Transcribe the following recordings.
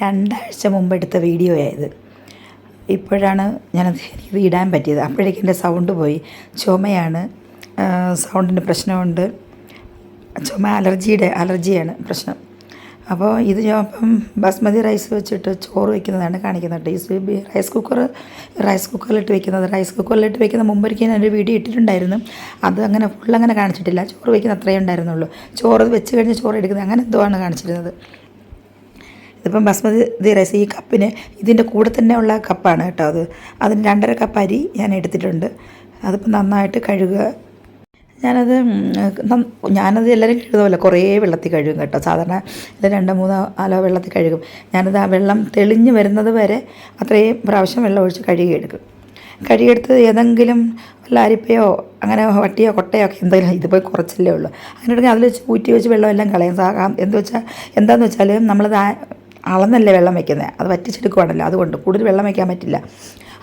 രണ്ടാഴ്ച മുമ്പ് എടുത്ത വീഡിയോ ആയത് ഇപ്പോഴാണ് ഞാനത് ഇത് ഇടാൻ പറ്റിയത്. അപ്പോഴേക്കും എന്റെ സൗണ്ട് പോയി. ചുമയാണ്. സൗണ്ടിന് പ്രശ്നമുണ്ട്. ചുമ അലർജിയുടെ അലർജിയാണ് പ്രശ്നം. അപ്പോൾ ഇത് ഇപ്പം ബസ്മതി റൈസ് വെച്ചിട്ട് ചോറ് വെക്കുന്നതാണ് കാണിക്കുന്നത് ഈ റൈസ് കുക്കർ റൈസ് കുക്കറിലിട്ട് വെക്കുന്നത്. റൈസ് കുക്കറിലിട്ട് വെക്കുന്ന മുമ്പൊരിക്കൽ ഞാനൊരു വീഡിയോ ഇട്ടിട്ടുണ്ടായിരുന്നു. അത് അങ്ങനെ ഫുൾ അങ്ങനെ കാണിച്ചിട്ടില്ല. ചോറ് വെക്കുന്ന അത്രയേ ഉണ്ടായിരുന്നുള്ളൂ. ചോറ് വെച്ച് കഴിഞ്ഞ് ചോറ് എടുക്കുന്നത് അങ്ങനെ എന്തോ ആണ് കാണിച്ചിരുന്നത്. ഇതിപ്പം ബസ്മതി റൈസ് ഈ കപ്പിന് ഇതിന്റെ കൂടെ തന്നെ ഉള്ള കപ്പാണ് കേട്ടോ അത്. അതിന് രണ്ടര കപ്പ് അരി ഞാൻ എടുത്തിട്ടുണ്ട്. അതിപ്പം നന്നായിട്ട് കഴുകുക. ഞാനത് ഞാനത് എല്ലാവരും കഴുകുമല്ലോ കുറേ വെള്ളത്തിൽ കഴുകും കേട്ടോ. സാധാരണ രണ്ട് മൂന്നോ നാലോ വെള്ളത്തിൽ കഴുകും. ഞാനത് ആ വെള്ളം തെളിഞ്ഞ് വരുന്നത് വരെ അത്രയും പ്രാവശ്യം വെള്ളം ഒഴിച്ച് കഴുകിയെടുക്കും. കഴുകിയെടുത്ത് ഏതെങ്കിലും വല്ല അരിപ്പയോ അങ്ങനെ വട്ടിയോ കൊട്ടയോ ഒക്കെ എന്തെങ്കിലും ഇതിപ്പോൾ കുറച്ചല്ലേ ഉള്ളൂ. അങ്ങനെ അതിൽ വെച്ച് ഊറ്റി വെച്ച് വെള്ളമെല്ലാം കളയും. എന്ത് വെച്ചാൽ എന്താണെന്ന് വെച്ചാൽ നമ്മളത് അളന്നല്ലേ വെള്ളം വയ്ക്കുന്നത് അത് വറ്റിച്ചെടുക്കുവാണല്ലോ അതുകൊണ്ട് കൂടുതൽ വെള്ളം വയ്ക്കാൻ പറ്റില്ല.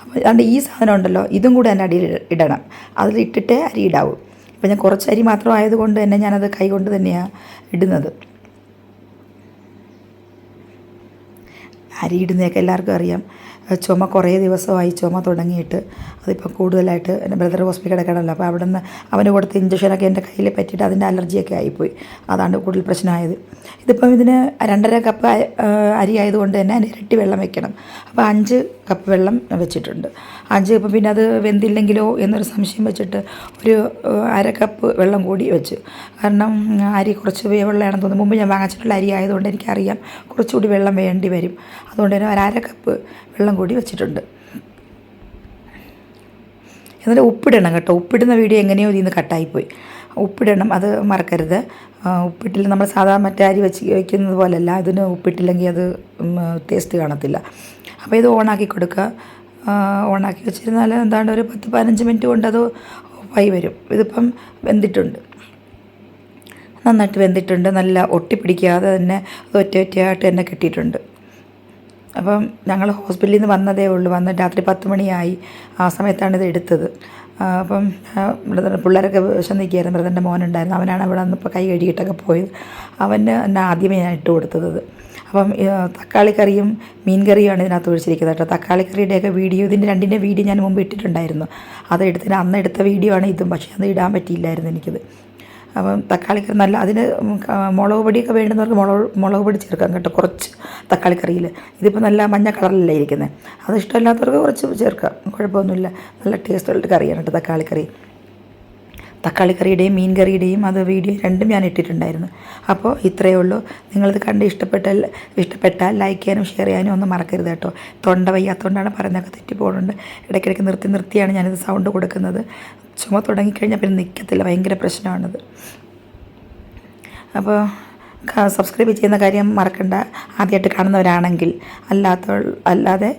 അപ്പോൾ അതുകൊണ്ട് ഈ സാധനം ഉണ്ടല്ലോ ഇതും കൂടെ തന്നെ അടിയിൽ ഇടണം. അതിൽ ഇട്ടിട്ടേ അരി ഇടാവൂ. ഇപ്പം ഞാൻ കുറച്ച് അരി മാത്രം ആയതുകൊണ്ട് തന്നെ ഞാനത് കൈ കൊണ്ട് തന്നെയാണ് ഇടുന്നത്. അരി ഇടുന്നതൊക്കെ എല്ലാവർക്കും അറിയാം. ചുമ കുറേ ദിവസമായി ചുമ തുടങ്ങിയിട്ട്. അതിപ്പോൾ കൂടുതലായിട്ട് എന്റെ ബ്രദർ ഹോസ്പിറ്റലിൽ കിടക്കണമല്ലോ. അപ്പോൾ അവിടെ നിന്ന് അവന് കൊടുത്ത ഇഞ്ചക്ഷനൊക്കെ എന്റെ കയ്യിൽ പറ്റിയിട്ട് അതിന്റെ അലർജിയൊക്കെ ആയിപ്പോയി. അതാണ് കൂടുതൽ പ്രശ്നമായത്. ഇതിപ്പം ഇതിന് രണ്ടര കപ്പ് അരി ആയതുകൊണ്ട് തന്നെ അതിന് ഇരട്ടി വെള്ളം വെക്കണം. അപ്പോൾ അഞ്ച് കപ്പ് വെള്ളം വെച്ചിട്ടുണ്ട്. അഞ്ച് കപ്പ് പിന്നെ അത് വെന്തില്ലെങ്കിലോ എന്നൊരു സംശയം വെച്ചിട്ട് ഒരു അര കപ്പ് വെള്ളം കൂടി വെച്ചു. കാരണം അരി കുറച്ച് വേവുള്ളതാണെന്ന് തോന്നുന്നു. മുമ്പ് ഞാൻ വാങ്ങിച്ചിട്ടുള്ള അരി ആയതുകൊണ്ട് എനിക്കറിയാം കുറച്ചുകൂടി വെള്ളം വേണ്ടി വരും. അതുകൊണ്ട് തന്നെ ഒരു അര കപ്പ് വെള്ളം കൂടി വെച്ചിട്ടുണ്ട്. എന്നിട്ട് ഉപ്പിടണം കേട്ടോ. ഉപ്പിടുന്ന വീഡിയോ എങ്ങനെയോ ഇതിൽ നിന്ന് കട്ടായിപ്പോയി. ഉപ്പിടണം അത് മറക്കരുത്. ഉപ്പിട്ടിൽ നമ്മൾ സാധാരണ മറ്റേ അരി വെച്ച് വയ്ക്കുന്നത് പോലെയല്ല ഇതിന് ഉപ്പിട്ടില്ലെങ്കിൽ അത് ടേസ്റ്റ് കാണത്തില്ല. അപ്പോൾ ഇത് ഓണാക്കി കൊടുക്കുക. ഓണാക്കി വെച്ചിരുന്നാൽ എന്താണ് ഒരു പത്ത് പതിനഞ്ച് മിനിറ്റ് കൊണ്ട് അത് ഓഫായി വരും. ഇതിപ്പം വെന്തിട്ടുണ്ട്. നന്നായിട്ട് വെന്തിട്ടുണ്ട്. നല്ല ഒട്ടിപ്പിടിക്കാതെ തന്നെ അത് ഒറ്റ ഒറ്റയായിട്ട് തന്നെ കിട്ടിയിട്ടുണ്ട്. അപ്പം ഞങ്ങൾ ഹോസ്പിറ്റലിൽ നിന്ന് വന്നതേ ഉള്ളൂ. വന്ന് രാത്രി പത്ത് മണിയായി. ആ സമയത്താണ് ഇത് എടുത്തത്. അപ്പം പിള്ളേരൊക്കെ വിശന്നിരിക്കുകയായിരുന്നു ബ്രദറിന്റെ മോനുണ്ടായിരുന്നു. അവനാണ് അവിടെ നിന്ന് ഇപ്പോൾ കൈ കഴുകിയിട്ടൊക്കെ പോയത്. അവന് എന്നെ ആദ്യമേ ഞാൻ ഇട്ട് കൊടുത്തത്. അപ്പം തക്കാളി കറിയും മീൻ കറിയുമാണ് ഇതിനകത്ത് ഒഴിച്ചിരിക്കുന്നത് കേട്ടോ. തക്കാളിക്കറിയുടെയൊക്കെ വീഡിയോ ഇതിന്റെ രണ്ടിന്റെ വീഡിയോ ഞാൻ മുമ്പ് ഇട്ടിട്ടുണ്ടായിരുന്നു. അത് എടുത്തിന് അന്ന് എടുത്ത വീഡിയോ ആണ് ഇതും. പക്ഷേ അത് ഇടാൻ പറ്റിയില്ലായിരുന്നു എനിക്കിത്. അപ്പം തക്കാളിക്കറി നല്ല അതിന് മുളക് പൊടിയൊക്കെ വേണ്ടുന്നവർക്ക് മുളക് മുളക് പൊടി ചേർക്കാം കേട്ടോ കുറച്ച് തക്കാളിക്കറിയിൽ. ഇതിപ്പോൾ നല്ല മഞ്ഞ കളറിലല്ലേ ഇരിക്കുന്നത് അത് ഇഷ്ടമില്ലാത്തവർക്ക് കുറച്ച് ചേർക്കാം. കുഴപ്പമൊന്നുമില്ല. നല്ല ടേസ്റ്റുള്ള കറിയാണ് കേട്ടോ തക്കാളിക്കറി. തക്കാളിക്കറിയുടെയും മീൻ കറിയുടെയും അത് വീഡിയോ രണ്ടും ഞാൻ ഇട്ടിട്ടുണ്ടായിരുന്നു. അപ്പോൾ ഇത്രയേ ഉള്ളൂ. നിങ്ങളിത് കണ്ട് ഇഷ്ടപ്പെട്ടാൽ ഇഷ്ടപ്പെട്ടാൽ ലൈക്ക് ചെയ്യാനും ഷെയർ ചെയ്യാനും ഒന്നും മറക്കരുത് കേട്ടോ. തൊണ്ട വയ്യാത്തതുകൊണ്ടാണ് പറയുന്നതൊക്കെ തെറ്റിപ്പോകുന്നുണ്ട് ഇടയ്ക്കിടയ്ക്ക് നിർത്തി നിർത്തിയാണ് ഞാനിത് സൗണ്ട് കൊടുക്കുന്നത്. ചുമ തുടങ്ങിക്കഴിഞ്ഞാൽ പിന്നെ നിൽക്കത്തില്ല ഭയങ്കര പ്രശ്നമാണത്. അപ്പോൾ സബ്സ്ക്രൈബ് ചെയ്യുന്ന കാര്യം മറക്കണ്ട. ആദ്യമായിട്ട് കാണുന്നവരാണെങ്കിൽ അല്ലാത്ത അല്ലാതെ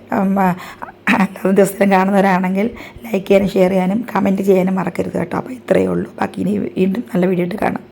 അല്ലാതെ ദിവസം കാണുന്നവരാണെങ്കിൽ ലൈക്ക് ചെയ്യാനും ഷെയർ ചെയ്യാനും കമന്റ് ചെയ്യാനും മറക്കരുത് കേട്ടോ. അപ്പോൾ ഇത്രയേ ഉള്ളൂ. ബാക്കി ഇനി വീണ്ടും നല്ല വീഡിയോ ആയിട്ട് കാണാം.